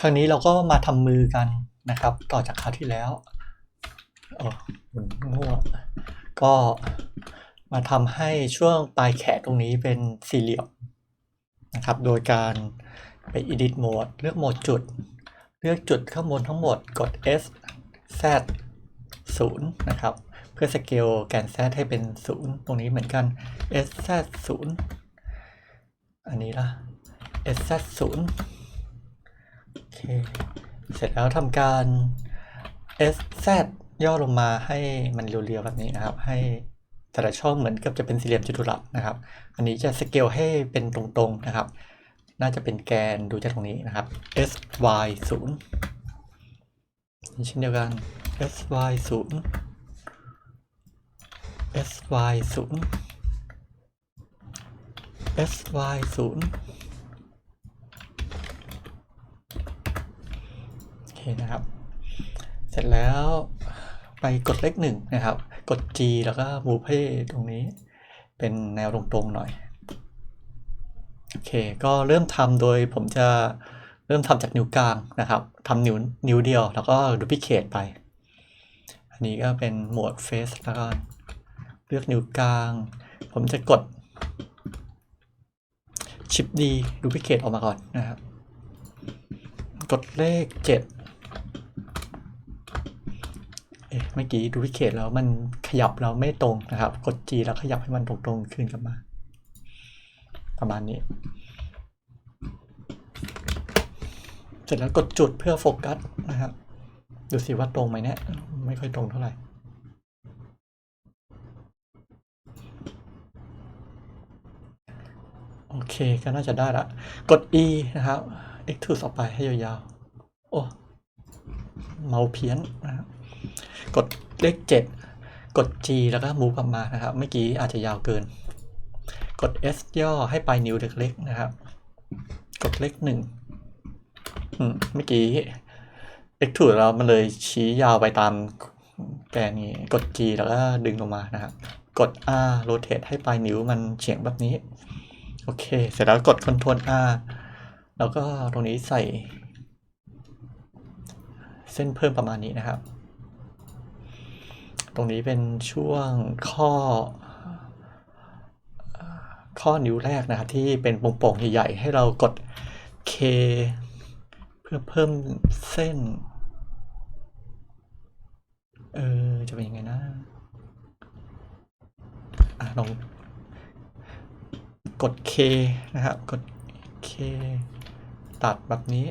ครั้งนี้เราก็มาทำมือกันนะครับ ต่อจากคราวที่แล้วโอ้มันง่วงก็มาทำให้ช่วงปลายแขนตรงนี้เป็นสี่เหลี่ยมนะครับ โดยการไป edit mode เลือกโหมดจุด เลือกจุดข้างบนทั้งหมดกด S Z 0นะครับ เพื่อสเกลแกน Z ให้เป็น 0 ตรงนี้เหมือนกัน S Z 0อันนี้ละ S Z 0 โอเค เสร็จแล้วทำการ S Z ย่อลงมาให้มันเรียวๆแบบนี้นะครับ ให้แต่ละช่องเหมือนกับจะเป็นสี่เหลี่ยมจัตุรัสนะครับ อันนี้จะสเกลให้เป็นตรงๆนะครับ น่าจะเป็นแกนดูจากตรงนี้นะครับ S Y 0เช่นเดียวกัน S Y 0 S Y 0 S Y 0 นะครับ เสร็จแล้วไปกดเลขหนึ่งนะครับ กด G แล้วก็บูเพ่ตรงนี้ เป็นแนวตรงๆหน่อย โอเค ก็เริ่มทำโดยผมจะเริ่มทำจากนิ้วกลางนะครับทำนิ้วนิ้วเดียว แล้วก็ดูพิเคตไป อันนี้ก็เป็นโหมดเฟสแล้วก็เลือกนิ้วกลาง ผมจะกดชิปดีดูพิเคตออกมาก่อนนะครับ กดเลข 7 เมื่อกี้ดูพิเคทแล้วมันขยับเราไม่ตรงนะครับ กด G แล้วขยับให้มันตรงๆขึ้นกลับมา ประมาณนี้ เสร็จแล้วกดจุดเพื่อโฟกัสนะครับ ดูสิว่าตรงไหมเนี่ย ไม่ค่อยตรงเท่าไหร่โอเคก็น่าจะได้ละ กด E นะครับ extrude ออกไปให้ยาวๆ โอ้ เมาเพี้ยนนะครับ กดเลข 7 กด G แล้วก็ move กลับมานะครับ เมื่อกี้อาจจะยาวเกิน กด S ย่อให้ปลายนิ้วเล็กๆนะครับ กดเลขหนึ่งอืมเมื่อกี้ extrude เรามันเลยชี้ยาวไปตามแกนนี้ กด G แล้วก็ดึงลงมานะครับ กด R rotate ให้ปลายนิ้วมันเฉียงแบบนี้ โอเค เสร็จแล้วกด Ctrl R แล้วก็ตรงนี้ใส่ เส้นเพิ่มประมาณนี้นะครับ ตรงนี้เป็นช่วงข้อ ข้อนิ้วแรกนะครับที่เป็นโป่งๆใหญ่ๆให้เรากด K เพื่อเพิ่มเส้น เออ จะเป็นยังไงนะอะลองกด K นะครับ กด K ตัดแบบนี้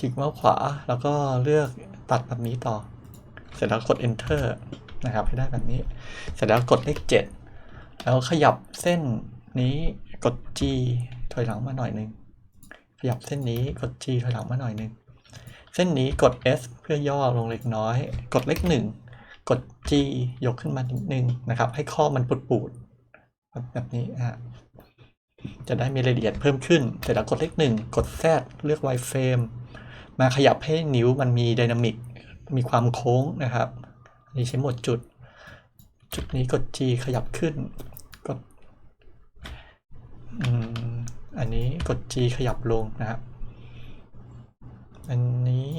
คลิกเมาส์ขวา แล้วก็เลือกตัดแบบนี้ต่อ เสร็จแล้วกด enter นะครับ ให้ได้แบบนี้ เสร็จแล้วกดเลข7แล้วขยับเส้นนี้กด G ถอยหลังมาหน่อยหนึง ขยับเส้นนี้กด G ถอยหลังมาหน่อยหนึง เส้นนี้กด S เพื่อย่อลงเล็กน้อย กดเลข1กด G ยกขึ้นมานิดนึงนะครับ ให้ข้อมันปูดๆแบบแบบนี้ฮะจะได้มีรายละเอียดเพิ่มขึ้น เสร็จแล้วกดเลขหนึ่งกด Z เลือก wireframe มาขยับให้นิ้วมันมีไดนามิกมีความโค้งนะครับอันนี้ใช้หมดจุด จุดนี้กด G ขยับขึ้นกดอันนี้กด G ขยับลงนะครับอันนี้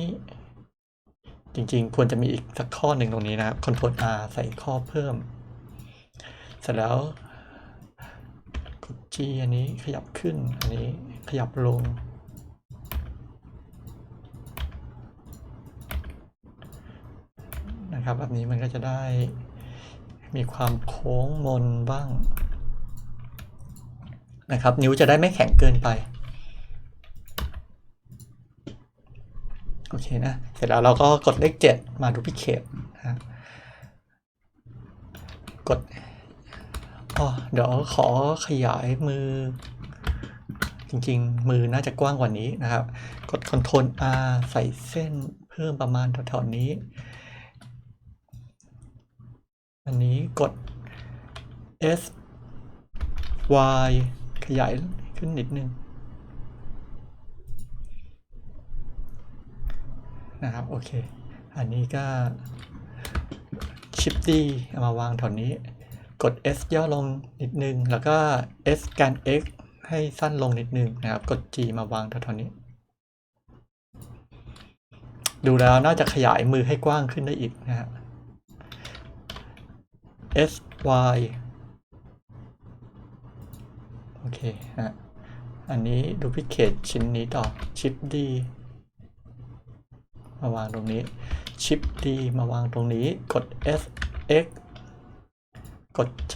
จริงๆ ควรจะมีอีกสักข้อหนึ่งตรงนี้นะครับ Ctrl R ใส่ข้อเพิ่ม เสร็จแล้วกด G อันนี้ขยับขึ้น อันนี้ขยับลง นะครับ แบบนี้มันก็จะได้มีความโค้งมนบ้างนะครับ นิ้วจะได้ไม่แข็งเกินไป โอเคนะ เสร็จแล้วเราก็กดเลข 7 มาดูพิเคทนะฮะกดอ๋อเดี๋ยวขอขยายมือ จริงๆ มือน่าจะกว้างกว่านี้นะครับ กด Ctrl R ใส่เส้นเพิ่มประมาณแถวๆนี้ อันนี้กด S Y ขยายขึ้นนิดนึงนะครับ โอเค อันนี้ก็ชิปดีเอามาวางแถวนี้ กด S ย่อลงนิดนึง แล้วก็ S การ X ให้สั้นลงนิดนึงนะครับ กด G มาวางแถวๆนี้ ดูแล้วน่าจะขยายมือให้กว้างขึ้นได้อีกนะฮะ S Y โอเคฮะ อันนี้ดูพิเคตชิ้นนี้ต่อชิป D มาวางตรงนี้ชิป D มาวางตรงนี้กด S X กด G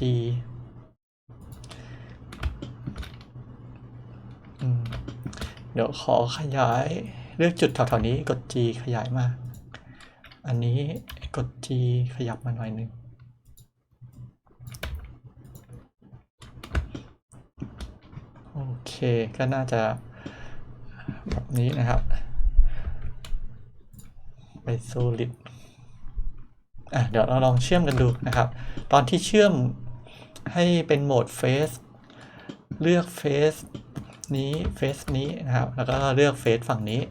เดี๋ยวขอขยายเลือกจุดแถวๆนี้กด G ขยายมา อันนี้กด G ขยับมาหน่อยนึง โอ เคก็น่าจะแบบนี้นะครับ ไป solid อะเดี๋ยวเราลองเชื่อมกันดูนะครับ ตอนที่เชื่อมให้เป็นโหมด face เลือก face นี้ face นี้นะครับ แล้วก็เลือก face ฝั่งนี้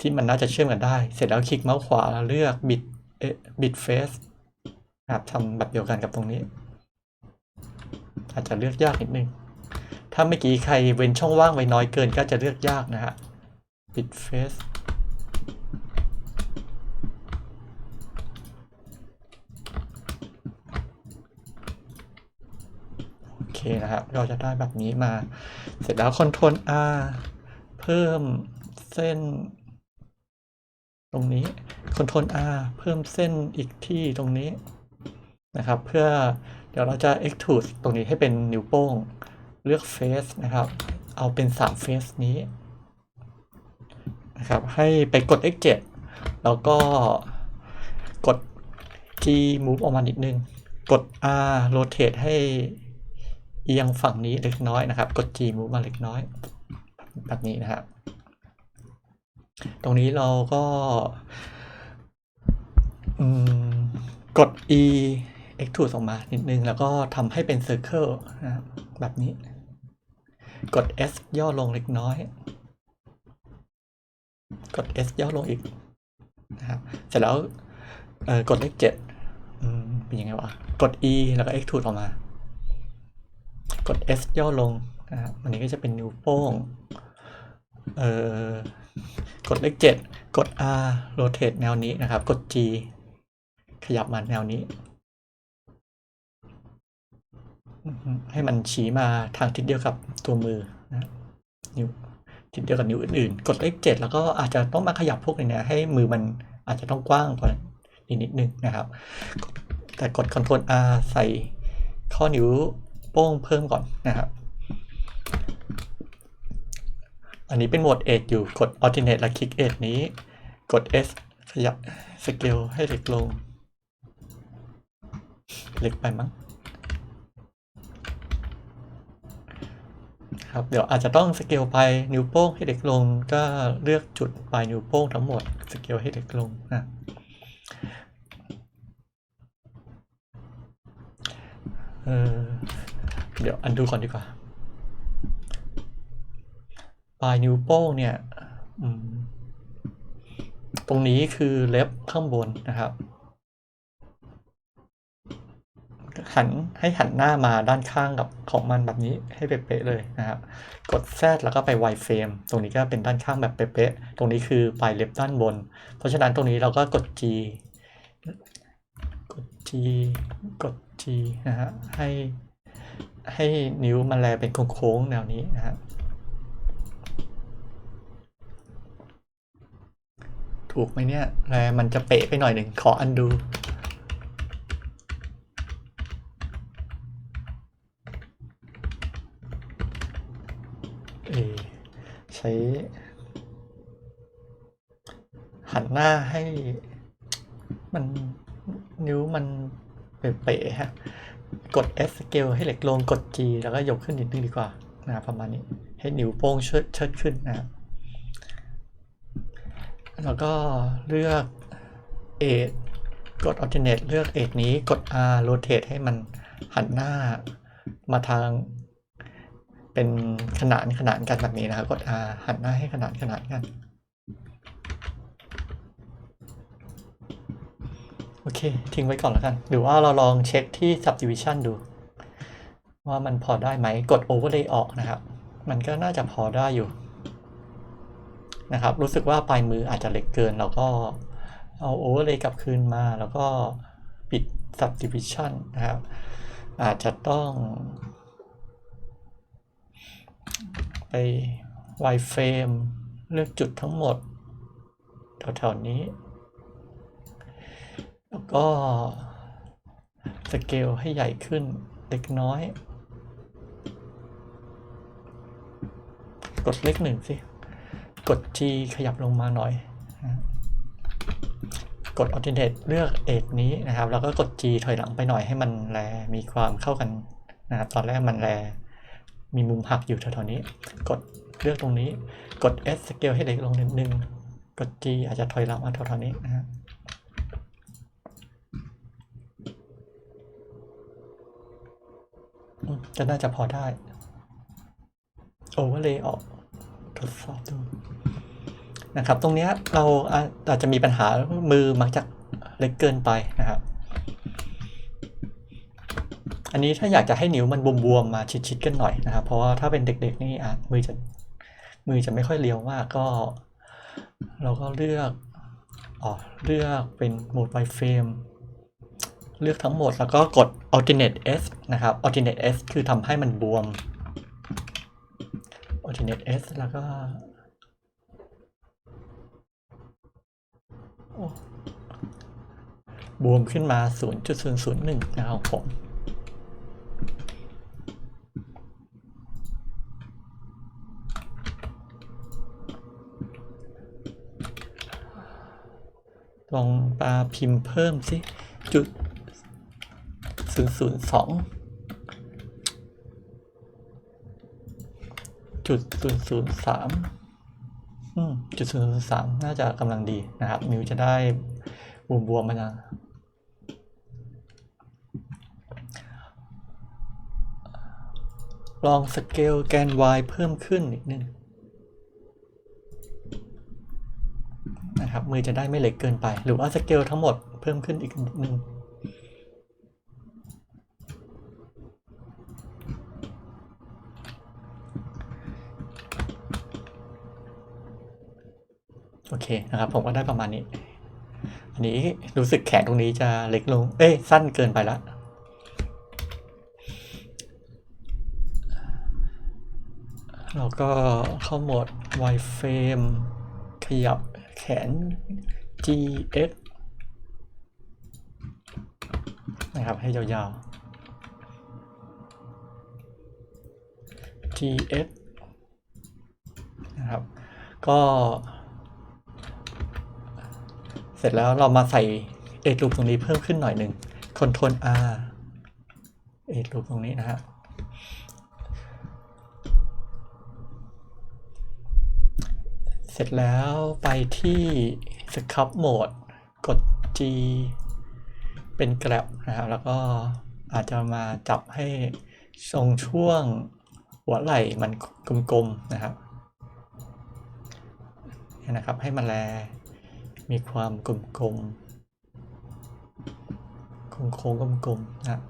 ที่มันน่าจะเชื่อมกันได้ เสร็จแล้วคลิกเมาส์ขวาแล้วเลือก bit เอ๊ะ bit face นะครับทำแบบเดียวกันกับตรงนี้ อาจจะเลือกยากนิดนึง ถ้าเมื่อกี้ใครเว้นช่องว่างไว้น้อยเกินก็จะเลือกยากนะฮะ bit face โอเคนะครับ เราจะได้แบบนี้มา เสร็จแล้ว Ctrl R เพิ่มเส้น ตรงนี้ Ctrl R เพิ่มเส้นอีกที่ตรงนี้นะครับ เพื่อเดี๋ยวเราจะ extrude ตรงนี้ให้เป็นนิ้วโป้ง เลือก face นะครับ เอาเป็น3 face นี้นะครับ ให้ไปกด X7 แล้วก็กด G move ออกมานิดนึง กด R rotate ให้เอียงฝั่งนี้เล็กน้อยนะครับ กด G move มาเล็กน้อย แบบนี้นะครับ ตรงนี้เราก็กด E extrude ออกมานิดนึง แล้วก็ทำให้เป็น circle นะครับแบบนี้ กด S ย่อลงเล็กน้อย กด S ย่อลงอีกนะครับเสร็จแล้วเอ่อกดเลขเจ็ดเป็นยังไงวะ กด E แล้วก็ extrude ออกมา กด S ย่อลงนะครับอันนี้ก็จะเป็นนิ้วโป้งเอ่อกดเลขเจ็ดกด R rotate แนวนี้นะครับ กด G ขยับมาแนวนี้อือฮึ ให้มันชี้มาทางทิศเดียวกับตัวมือนะนิ้วทิศเดียวกับนิ้วอื่นๆ กดเลขเจ็ดแล้วก็อาจจะต้องมาขยับพวกนี้นะให้มือมันอาจจะต้องกว้างกว่านี้นิดนึงนะครับ แต่กด Ctrl R ใส่ข้อนิ้วโป้งเพิ่มก่อนนะครับอันนี้เป็นโหมด Edge อยู่กด Alternate และคลิก Edge นี้ กด S ขยับสเกลให้เล็กลง เล็กไปมั้ง ครับ เดี๋ยวอาจจะต้องสเกลไปนิ้วโป้งให้เล็กลง ก็เลือกจุดปลายนิ้วโป้งทั้งหมดสเกลให้เล็กลงนะเเดี๋ยวอันดูก่อนดีกว่า ปลายนิ้วโป้งเนี่ยตรงนี้คือเล็บข้างบนนะครับ หันให้หันหน้ามาด้านข้างกับของมันแบบนี้ให้เป๊ะๆเลยนะครับ กด Z แล้วก็ไป Y frame ตรงนี้ก็เป็นด้านข้างแบบเป๊ะๆตรงนี้คือปลายเล็บด้านบน เพราะฉะนั้นตรงนี้เราก็กด G กด G กด G นะฮะให้ให้นิ้วมันแลเป็นโค้งๆแนวนี้นะฮะถูกไหมเนี่ยแลมันจะเป๊ะไปหน่อยหนึ่งขออันดู เออ ใช้ หันหน้าให้มันนิ้วมันเป๋ๆฮะ กด S scale ให้เหล็กลงกด G แล้วก็ยกขึ้นนิดนึงดีกว่านะประมาณนี้ ให้นิ้วโป้งเชิดเชิดขึ้นนะแล้วก็เลือก Edge กด Alternate เลือก Edge นี้กด R rotate ให้มันหันหน้ามาทาง เป็นขนานขนานกันแบบนี้นะครับกด R หันหน้าให้ขนานขนานกันโอเค ทิ้งไว้ก่อนแล้วกัน หรือว่าเราลองเช็คที่ subdivision ดู ว่ามันพอได้ไหมกด overlay ออกนะครับ มันก็น่าจะพอได้อยู่นะครับ รู้สึกว่าปลายมืออาจจะเล็กเกิน เราก็เอา overlay กลับคืนมา แล้วก็ปิด subdivision นะครับ อาจจะต้อง ไป wireframe เลือกจุดทั้งหมดแถวๆนี้ แล้วก็สเกลให้ใหญ่ขึ้นเล็กน้อย กดเลขหนึ่งสิ กด G ขยับลงมาหน่อย กด alternate เลือกเอกนี้นะครับ แล้วก็กด G ถอยหลังไปหน่อยให้มันแลมีความเข้ากันนะครับ ตอนแรกมันแล มีมุมหักอยู่แถวๆนี้ กดเลือกตรงนี้ กด S สเกลให้เล็กลงนิดนึง กด G อาจจะถอยหลังมาแถวๆนี้นะฮะอืมก็น่าจะพอได้ overlay ออกทดสอบดูนะครับ ตรงเนี้ยเราอาจจะมีปัญหามือมักจะเล็กเกินไปนะครับ อั นนี้ถ้าอยากจะให้นิ้วมันบวมๆมาชิดๆกันหน่อยนะครับ เพราะว่าถ้าเป็นเด็กๆนี่อาจมือจะมือจะไม่ค่อยเรียวมากก็ เราก็เลือกอ๋อเลือกเป็นโหมด wireframe เลือกทั้งหมดแล้วก็กด alternate S นะครับ alternate S คือทำให้มันบวม alternate S แล้วก็บวมขึ้นมา 0.001 นะครับผม ลองปาพิมพ์เพิ่มสิจุดศูนย์ศูนย์สองจุดศูนย์ศูนย์สามจุดศูนย์ศูนย์สามน่าจะกำลังดีนะครับนิวจะได้บวมบวมๆมานะลองสเกลแกน y เพิ่มขึ้นนิดนึง นะครับ มือจะได้ไม่เล็กเกินไป หรือว่าสเกลทั้งหมดเพิ่มขึ้นอีกนิดนึงโอเคนะครับ ผมก็ได้ประมาณนี้ อันนี้รู้สึกแขนตรงนี้จะเล็กลง เอ้ยสั้นเกินไปละเราก็เข้าโหมด wireframe ขยับ น GX นะครับ ให้ยาวๆ GX นะครับ ก็ เสร็จแล้วเรามาใส่เอ g ลูปตรงนี้เพิ่มขึ้นหน่อยหนึ่ง Ctrl R เอ g ลูปตรงนี้นะฮะ สร็จแล้วไปที่ Scrub Mode กด G เป็นแกร็บนะครับแล้วก็อาจจะมาจับให้ทรงช่วงหัวไหล่มันกลมๆนะครับนี่นะครับให้มันแลมีความกลมกลมโค้งโค้งกลมกลมๆนะ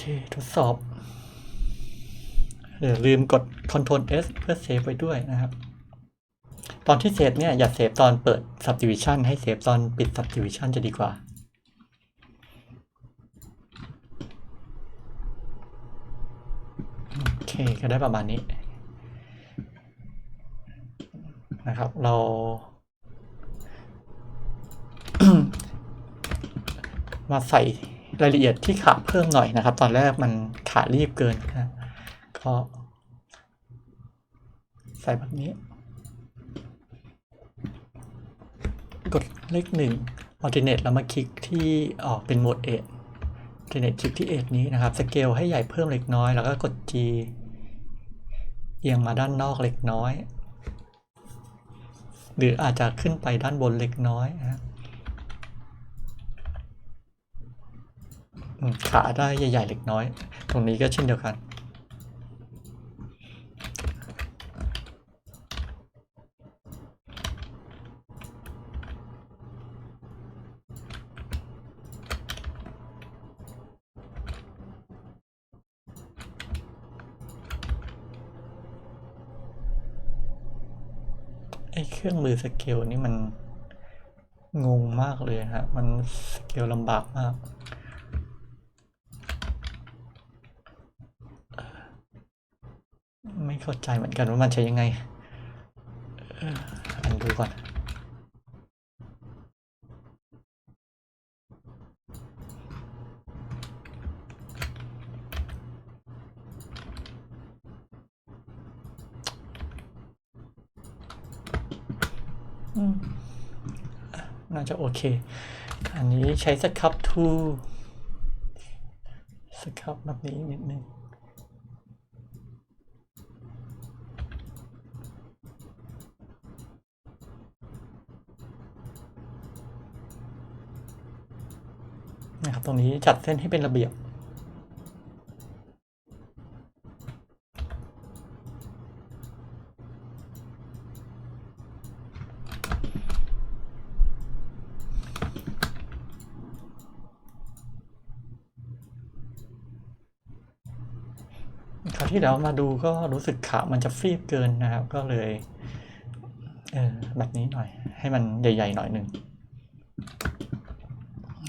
เคทดสอบเดี๋ยวลืมกด Ctrl S เพื่อเซฟไว้ด้วยนะครับ ตอนที่เซฟเนี่ยอย่าเซฟตอนเปิด subdivision ให้เซฟตอนปิด subdivision จะดีกว่าโอเคก็ได้ประมาณนี้ นะครับ เรามาใส่ รายละเอียดที่ขาเพิ่มหน่อยนะครับ ตอนแรกมันขารีบเกินนะก็ใส่แบบนี้ กดเลขหนึ่ง alternate แล้วมาคลิกที่ออกเป็นโหมด A alternate คลิกที่ edge นี้นะครับ สเกลให้ใหญ่เพิ่มเล็กน้อย แล้วก็กด G เอียงมาด้านนอกเล็กน้อย หรืออาจจะขึ้นไปด้านบนเล็กน้อยนะครับอืม ขาได้ใหญ่ๆเล็กน้อย ตรงนี้ก็เช่นเดียวกัน ไอ้เครื่องมือสเกลนี่มันงงมากเลยฮะ มันสเกลลำบากมาก ไม่ เข้าใจเหมือนกันว่ามันใช้ยังไงอันดูก่อน น่าจะโอเค อันนี้ใช้สครับทูสครับแบบนี้นิดนึง รับตรงนี้จัดเส้นให้เป็นระเบียบ คราวที่แล้วมาดูก็รู้สึกขามันจะฟีบเกินนะครับ ก็เลย เออแบบนี้หน่อย ให้มันใหญ่ ๆ หน่อยหนึ่ง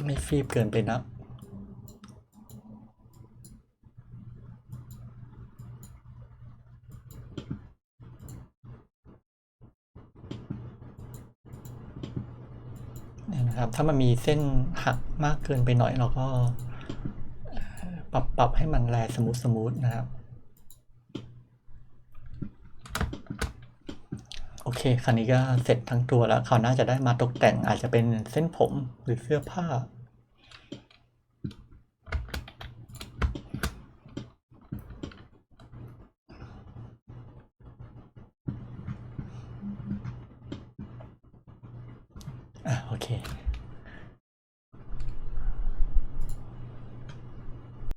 ไม่ฟีบเกินไปนะ เนี่ยนะครับ ถ้ามันมีเส้นหักมากเกินไปหน่อยเราก็ปรับปรับให้มันแลสมูทสมูทนะครับ โอเคคันนี้ก็เสร็จทั้งตัวแล้วเขาวหน่าจะได้มาตกแต่งอาจจะเป็นเส้นผมหรือเสื้อผ้า